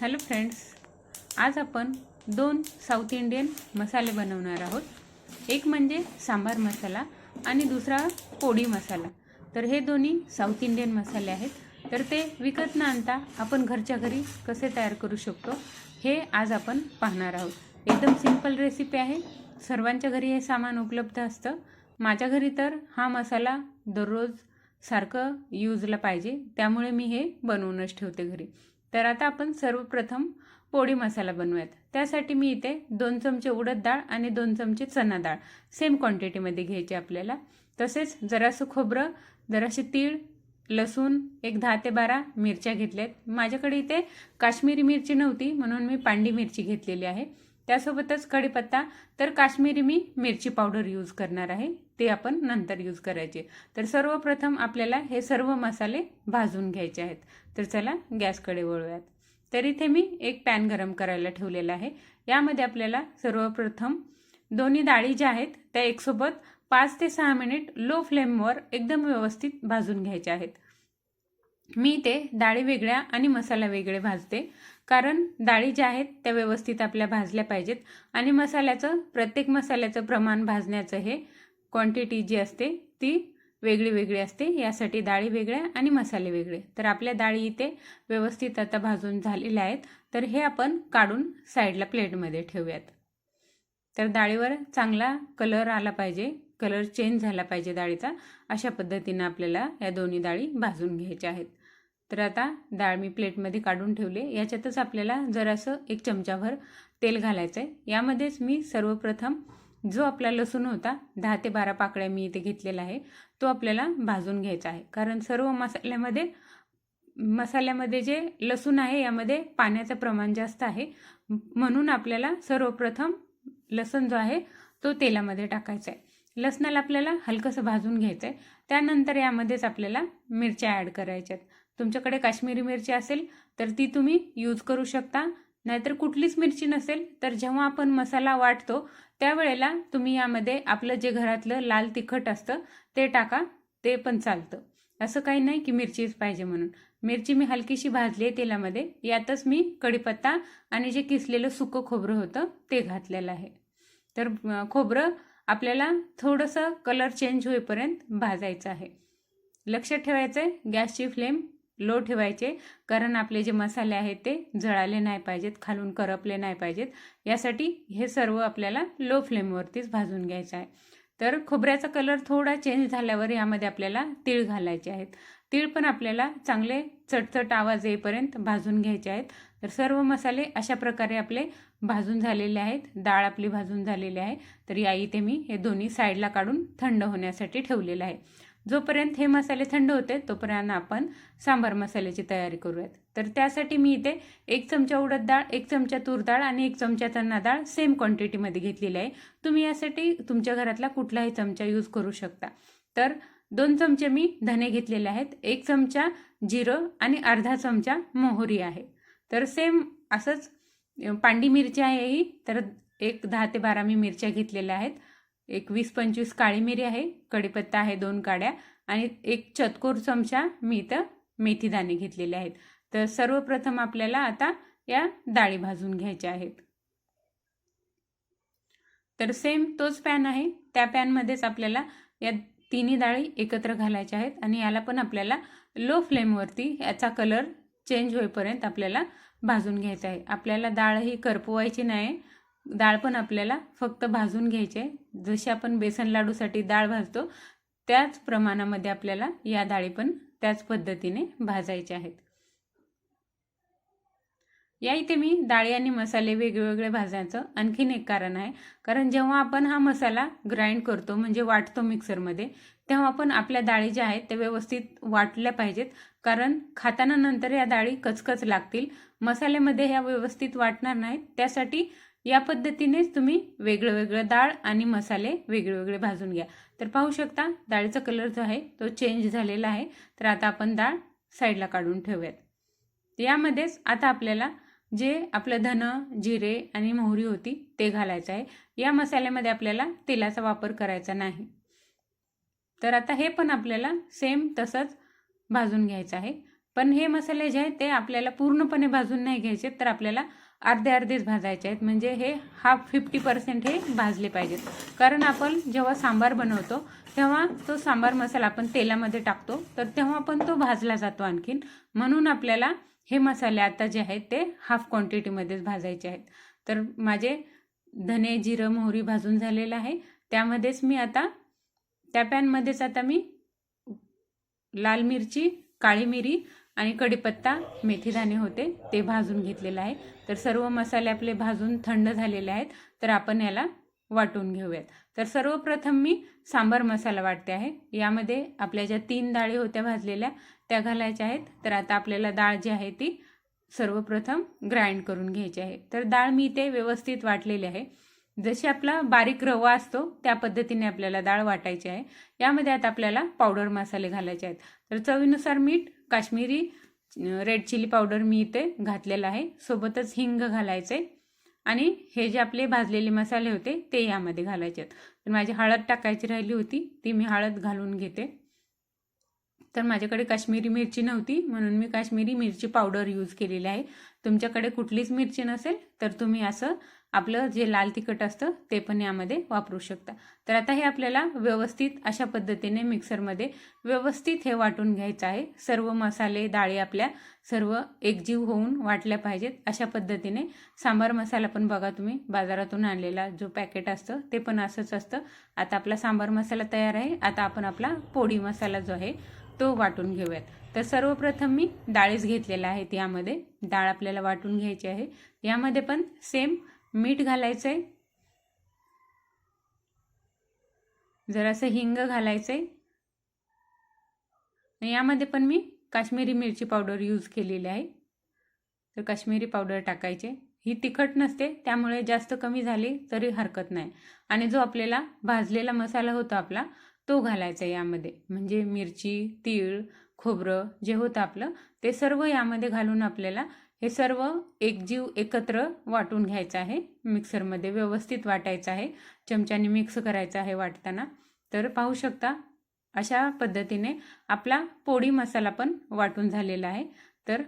Hello friends आज आपण दोन साऊथ इंडियन मसाले बनवणार आहोत. एक म्हणजे सांबार मसाला आणि दुसरा पोडी मसाला. तर हे दोन्ही साऊथ इंडियन मसाले आहेत. तर ते विकत न आणता आपण घरच्या घरी कसे तयार करू शकतो हे आज आपण पाहणार आहोत. एकदम सिंपल रेसिपी आहे. सर्वांच्या घरी हे सामान उपलब्ध असतं. माझ्या घरी तर हा मसाला दररोज सारखं यूजला पाहिजे. त्यामुळे मी हे बनवूनच ठेवते घरी. तर आता आपण सर्वप्रथम पोळी मसाला बनवूयात. त्यासाठी मी इथे दोन चमचे उडद डाळ आणि दोन चमचे चना डाळ. सेम क्वांटिटीमध्ये घ्यायची आपल्याला. तसेच जरासं खोबरं जरासे तीळ लसूण एक दहा ते बारा मिरच्या घेतल्यात. माझ्याकडे इथे काश्मीरी मिरची नव्हती म्हणून मी पांडी मिरची घेतलेली आहे. त्यासोबतच कढीपत्ता. तर काश्मीरी मी मिरची पावडर यूज करणार आहे. ते आपण नंतर यूज करायचे. तर सर्वप्रथम आपल्याला हे सर्व मसाले भाजून घ्यायचे आहेत. तर चला गॅसकडे वळूयात. तर इथे मी एक पॅन गरम करायला ठेवलेला आहे. यामध्ये आपल्याला सर्वप्रथम दोन्ही डाळी ज्या आहेत त्या एकसोबत पाच ते सहा मिनिट लो फ्लेमवर एकदम व्यवस्थित भाजून घ्यायच्या आहेत. मी ते डाळी वेगळ्या आणि मसाला वेगळे भाजते. कारण डाळी ज्या आहेत त्या व्यवस्थित आपल्या भाजल्या पाहिजेत. आणि मसाल्याचं प्रत्येक मसाल्याचं प्रमाण भाजण्याचं हे क्वांटिटी जी असते ती वेगळी वेगळी असते. यासाठी डाळी वेगळ्या आणि मसाले वेगळे. तर आपल्या डाळी इथे व्यवस्थित आता भाजून झालेल्या आहेत. तर हे आपण काढून साईडला प्लेटमध्ये ठेवूयात. तर डाळीवर चांगला कलर आला पाहिजे. कलर चेंज झाला पाहिजे डाळीचा. अशा पद्धतीनं आपल्याला या दोन्ही डाळी भाजून घ्यायच्या आहेत. तर आता डाळ मी प्लेटमध्ये काढून ठेवले. याच्यातच आपल्याला जरासं एक चमचाभर तेल घालायचं आहे यामध्येच मी सर्वप्रथम जो आपला लसूण होता दहा ते बारा पाकळ्या मी इथे घेतलेला आहे तो आपल्याला भाजून घ्यायचा आहे. कारण सर्व मसाल्यामध्ये मसाल्यामध्ये जे लसूण आहे यामध्ये पाण्याचं प्रमाण जास्त आहे. म्हणून आपल्याला सर्वप्रथम लसूण जो आहे तो तेलामध्ये टाकायचा आहे. लसणाला आपल्याला हलकंसं भाजून घ्यायचं आहे. त्यानंतर यामध्येच आपल्याला मिरच्या ॲड करायच्यात तुमच्याकडे काश्मीरी मिरची असेल तर ती तुम्ही यूज करू शकता. नाहीतर कुठलीच मिरची नसेल तर जेव्हा आपण मसाला वाटतो त्यावेळेला तुम्ही यामध्ये आपलं जे घरातलं लाल तिखट असतं ते टाका ते पण चालतं. असं काही नाही की मिरचीच पाहिजे म्हणून. मिरची मी हलकीशी भाजली आहे तेलामध्ये यातच मी कढीपत्ता आणि जे किसलेलं सुकं खोबरं होतं ते घातलेलं आहे. तर खोबरं आपल्याला थोडंसं कलर चेंज होईपर्यंत भाजायचं आहे. लक्षात ठेवायचं आहे गॅसची फ्लेम लो ठेवायचे. कारण आपले जे मसाले आहेत ते जळाले नाही पाहिजेत खालून करपले नाही पाहिजेत. यासाठी हे सर्व आपल्याला लो फ्लेमवरतीच भाजून घ्यायचं आहे. तर खोबऱ्याचा कलर थोडा चेंज झाल्यावर यामध्ये आपल्याला तीळ घालायचे आहेत. तीळ पण आपल्याला चांगले चटचट आवाज येईपर्यंत भाजून घ्यायचे आहेत. तर सर्व मसाले अशा प्रकारे आपले भाजून झालेले आहेत. डाळ आपली भाजून झालेली आहे. तर या इथे मी हे दोन्ही साईडला काढून थंड होण्यासाठी ठेवलेलं आहे. जोपर्यंत हे मसाले थंड होते तोपर्यंत आपण सांबार मसाल्याची तयारी करूयात. तर त्यासाठी मी इथे एक चमचा उडद डाळ एक चमचा तूर डाळ आणि एक चमचा चन्ना डाळ सेम क्वांटिटीमध्ये घेतलेली आहे. तुम्ही यासाठी तुमच्या घरातला कुठलाही चमचा यूज करू शकता. तर दोन चमचे मी धने घेतलेले आहेत एक चमचा जिरं आणि अर्धा चमचा मोहरी आहे. तर सेम असंच पांडी मिरची आहे ही तर एक दहा ते बारा मी मिरच्या घेतलेल्या आहेत. एक वीस पंचवीस काळी मिरी आहे कढीपत्ता आहे दोन काड्या आणि एक चतकोर चमचा मी इथं मेथी दाणे घेतलेले आहेत. तर सर्वप्रथम आपल्याला आता या डाळी भाजून घ्यायच्या आहेत. तर सेम तोच पॅन आहे. त्या पॅनमध्येच आपल्याला या तिन्ही डाळी एकत्र घालायच्या आहेत आणि याला पण आपल्याला लो फ्लेमवरती याचा कलर चेंज होईपर्यंत आपल्याला भाजून घ्यायचा आहे. आपल्याला डाळ ही करपवायची नाही. डाळ पण आपल्याला फक्त भाजून घ्यायची आहे. जशी आपण बेसन लाडूसाठी डाळ भाजतो त्याच प्रमाणामध्ये आपल्याला या डाळी पण त्याच पद्धतीने भाजायच्या आहेत. या इथे मी डाळी आणि मसाले वेगवेगळे भाजायचं आणखीन एक कारण आहे. कारण जेव्हा आपण हा मसाला ग्राइंड करतो म्हणजे वाटतो मिक्सरमध्ये तेव्हा आपण आपल्या डाळी ज्या आहेत त्या व्यवस्थित वाटल्या पाहिजेत. कारण खाताना नंतर या डाळी कचकच लागतील. मसाल्यामध्ये ह्या व्यवस्थित वाटणार नाहीत. त्यासाठी या पद्धतीनेच तुम्ही वेगळं वेगळं डाळ आणि मसाले वेगळे वेगळे भाजून घ्या. तर पाहू शकता डाळीचा कलर जो आहे तो चेंज झालेला आहे. तर आता आपण डाळ साईडला काढून ठेवूयात. यामध्येच आता आपल्याला जे आपलं धन जिरे आणि मोहरी होती ते घालायचं आहे. या मसाल्यामध्ये आपल्याला तेलाचा वापर करायचा नाही. तर आता हे पण आपल्याला सेम तसंच भाजून घ्यायचं आहे. पण हे मसाले जे आहेत ते आपल्याला पूर्णपणे भाजून नाही घ्यायचे तर आपल्याला अर्धे अर्धेच भाजायचे आहेत. म्हणजे हे हाफ फिफ्टी पर्सेंट हे भाजले पाहिजेत. कारण आपण जेव्हा सांबार बनवतो तेव्हा तो सांबार मसाला आपण तेलामध्ये टाकतो. तर तेव्हा पण तो भाजला जातो आणखीन. म्हणून आपल्याला हे मसाले आता जे आहेत ते हाफ क्वांटिटीमध्येच भाजायचे आहेत. तर माझे धने जिरं मोहरी भाजून झालेलं आहे. त्यामध्येच मी आता त्या पॅनमध्येच आता मी लाल मिरची काळी मिरी आणि कढीपत्ता मेथीदाणे होते ते भाजून घेतलेलं आहे तर सर्व मसाले आपले भाजून थंड झालेले आहेत तर आपण याला वाटून घेऊयात. तर सर्वप्रथम मी सांबार मसाला वाटते आहे. यामध्ये आपल्या ज्या तीन डाळी होत्या भाजलेल्या त्या घालायच्या आहेत. तर आता आपल्याला डाळ जी आहे ती सर्वप्रथम ग्राइंड करून घ्यायची आहे. तर डाळ मी ते व्यवस्थित वाटलेली आहे. जशी आपला बारीक रवा असतो त्या पद्धतीने आपल्याला डाळ वाटायची आहे. यामध्ये आता आपल्याला पावडर मसाले घालायचे आहेत. तर चवीनुसार मीठ काश्मीरी रेड चिली पावडर मी इथे घातलेलं आहे. सोबतच हिंग घालायचे आणि हे जे आपले भाजलेले मसाले होते ते यामध्ये घालायचे आहेत. तर माझी हळद टाकायची राहिली होती ती मी हळद घालून घेते. तर माझ्याकडे काश्मीरी मिरची नव्हती म्हणून मी काश्मीरी मिरची पावडर यूज केलेली आहे. तुमच्याकडे कुठलीच मिरची नसेल तर तुम्ही असं आपलं जे लाल तिखट असतं ते पण यामध्ये वापरू शकता. तर आता हे आपल्याला व्यवस्थित अशा पद्धतीने मिक्सरमध्ये व्यवस्थित हे वाटून घ्यायचं आहे. सर्व मसाले डाळी आपल्या सर्व एकजीव होऊन वाटल्या पाहिजेत. अशा पद्धतीने सांबार मसाला पण बघा तुम्ही बाजारातून आणलेला जो पॅकेट असतं ते पण असंच असतं. आता आपला सांबार मसाला तयार आहे. आता आपण आपला पोळी मसाला जो आहे तो वाटून घेऊयात. तर सर्वप्रथम मी डाळीच घेतलेला आहे यामध्ये डाळ आपल्याला वाटून घ्यायची आहे. यामध्ये पण सेम मीठ घालायचं आहे जरासं हिंग घालायचं आहे यामध्ये पण मी काश्मीरी मिरची पावडर यूज केलेली आहे. तर काश्मीरी पावडर टाकायचे. ही तिखट नसते त्यामुळे जास्त कमी झाली तरी हरकत नाही. आणि जो आपल्याला भाजलेला मसाला होता आपला तो घालायचा यामध्ये. म्हणजे मिरची तीळ खोबरं जे होतं आपलं ते सर्व यामध्ये घालून आपल्याला हे सर्व एकजीव एकत्र वाटून घ्यायचं आहे. मिक्सरमध्ये व्यवस्थित वाटायचं आहे. चमच्याने मिक्स करायचं आहे वाटताना. तर पाहू शकता अशा पद्धतीने आपला पोळी मसाला पण वाटून झालेला आहे. तर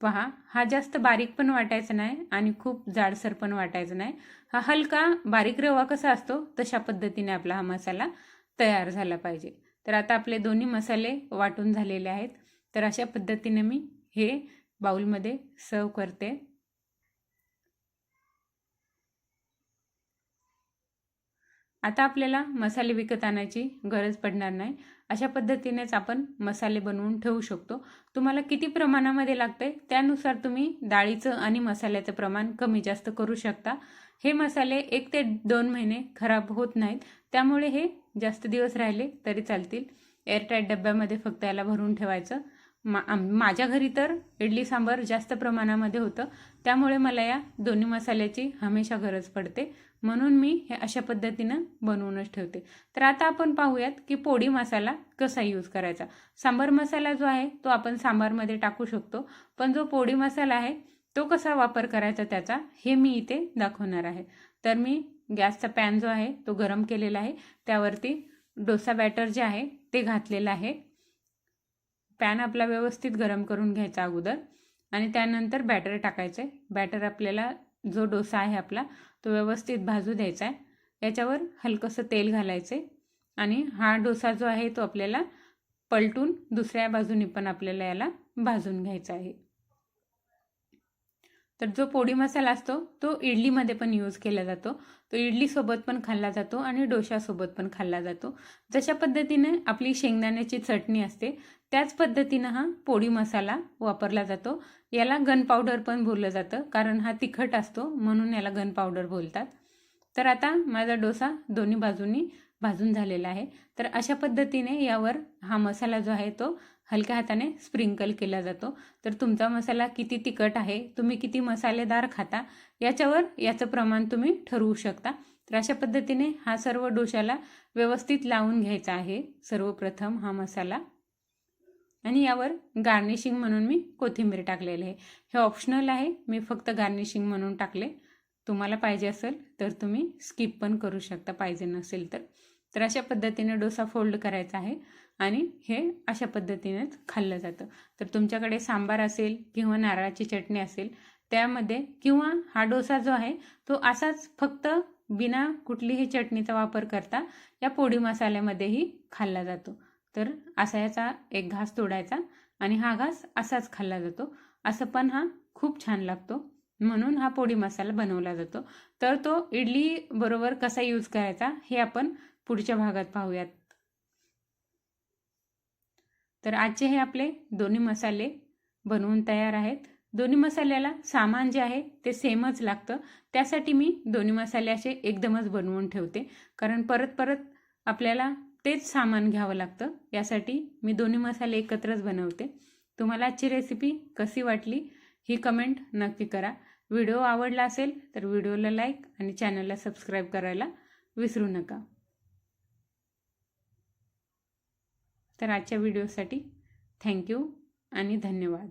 पहा हा जास्त बारीक पण वाटायचा नाही आणि खूप जाडसर पण वाटायचा नाही. हा हलका बारीक रवा कसा असतो तशा पद्धतीने आपला हा मसाला तयार झाला पाहिजे. तर आता आपले दोन्ही मसाले वाटून झालेले आहेत. तर अशा पद्धतीने मी हे बाउलमध्ये सर्व करते. आता आपल्याला मसाले विकत आणायची गरज पडणार नाही. अशा पद्धतीनेच आपण मसाले बनवून ठेवू शकतो. तुम्हाला किती प्रमाणामध्ये लागते त्यानुसार तुम्ही डाळीचं आणि मसाल्याचं प्रमाण कमी जास्त करू शकता. हे मसाले एक ते दोन महिने खराब होत नाहीत. त्यामुळे हे जास्त दिवस राहिले तरी चालतील. एअरटाईट डब्यामध्ये फक्त याला भरून ठेवायचं. मा माझ्या घरी तर इडली सांबार जास्त प्रमाणामध्ये होतं. त्यामुळे मला या दोन्ही मसाल्याची हमेशा गरज पडते. म्हणून मी हे अशा पद्धतीनं बनवूनच ठेवते. तर आता आपण पाहूयात की पोळी मसाला कसा यूज करायचा. सांबार मसाला जो आहे तो आपण सांबारमध्ये टाकू शकतो. पण जो पोळी मसाला आहे तो कसा वापर करायचा त्याचा हे मी इथे दाखवणार आहे. तर मी गॅसचा पॅन जो आहे तो गरम केलेला आहे. त्यावरती डोसा बॅटर जे आहे ते घातलेलं आहे. पॅन आपला व्यवस्थित गरम करून घ्यायचा अगोदर आणि त्यानंतर बॅटर टाकायचं आहे. बॅटर आपल्याला जो डोसा आहे आपला तो व्यवस्थित भाजू द्यायचा आहे. याच्यावर हलकंसं तेल घालायचं आहे. आणि हा डोसा जो आहे तो आपल्याला पलटून दुसऱ्या बाजूनी पण आपल्याला याला भाजून घ्यायचा आहे. तर जो पोळी मसाला असतो तो इडलीमध्ये पण यूज केला जातो. तो इडलीसोबत पण खाल्ला जातो आणि डोशासोबत पण खाल्ला जातो. जशा पद्धतीने आपली शेंगदाण्याची चटणी असते त्याच पद्धतीनं हा पोळी मसाला वापरला जातो. याला गन पावडर पण बोललं जातं कारण हा तिखट असतो म्हणून याला गन पावडर बोलतात. तर आता माझा डोसा दोन्ही बाजूंनी भाजून झालेला आहे. तर अशा पद्धतीने यावर हा मसाला जो आहे तो हलक्या हाताने स्प्रिंकल केला जातो. तर तुमचा मसाला किती तिखट आहे तुम्ही किती मसालेदार खाता याच्यावर याचं प्रमाण तुम्ही ठरवू शकता. तर अशा पद्धतीने हा सर्व डोशाला व्यवस्थित लावून घ्यायचा आहे सर्वप्रथम हा मसाला. आणि यावर गार्निशिंग म्हणून मी कोथिंबीर टाकलेली आहे. हे ऑप्शनल आहे मी फक्त गार्निशिंग म्हणून टाकले. तुम्हाला पाहिजे असेल तर तुम्ही स्किप पण करू शकता पाहिजे नसेल तर. तर अशा पद्धतीने डोसा फोल्ड करायचा आहे आणि हे अशा पद्धतीनेच खाल्लं जातं. तर तुमच्याकडे सांबार असेल किंवा नारळाची चटणी असेल त्यामध्ये किंवा हा डोसा जो आहे तो असाच फक्त बिना कुठलीही चटणीचा वापर करता या पोडी मसाल्यामध्येही खाल्ला जातो. तर असा याचा एक घास तोडायचा आणि हा घास असाच खाल्ला जातो. असं पण हा खूप छान लागतो. म्हणून हा पोडी मसाला बनवला जातो. तर तो इडली बरोबर कसा यूज करायचा हे आपण पुढच्या भागात पाहूयात. तर आजचे हे आपले दोन्ही मसाले बनवून तयार आहेत. दोन्ही मसाल्याला सामान जे आहे ते सेमच लागतं. त्यासाठी मी दोन्ही मसाले असे एकदमच बनवून ठेवते. कारण परत परत आपल्याला तेच सामान घ्यावं लागतं. यासाठी मी दोन्ही मसाले एकत्रच बनवते. तुम्हाला आजची रेसिपी कशी वाटली ही कमेंट नक्की करा. व्हिडिओ आवडला असेल तर व्हिडिओला लाईक आणि चॅनलला सबस्क्राईब करायला विसरू नका. तर आजच्या व्हिडिओसाठी थँक्यू आणि धन्यवाद.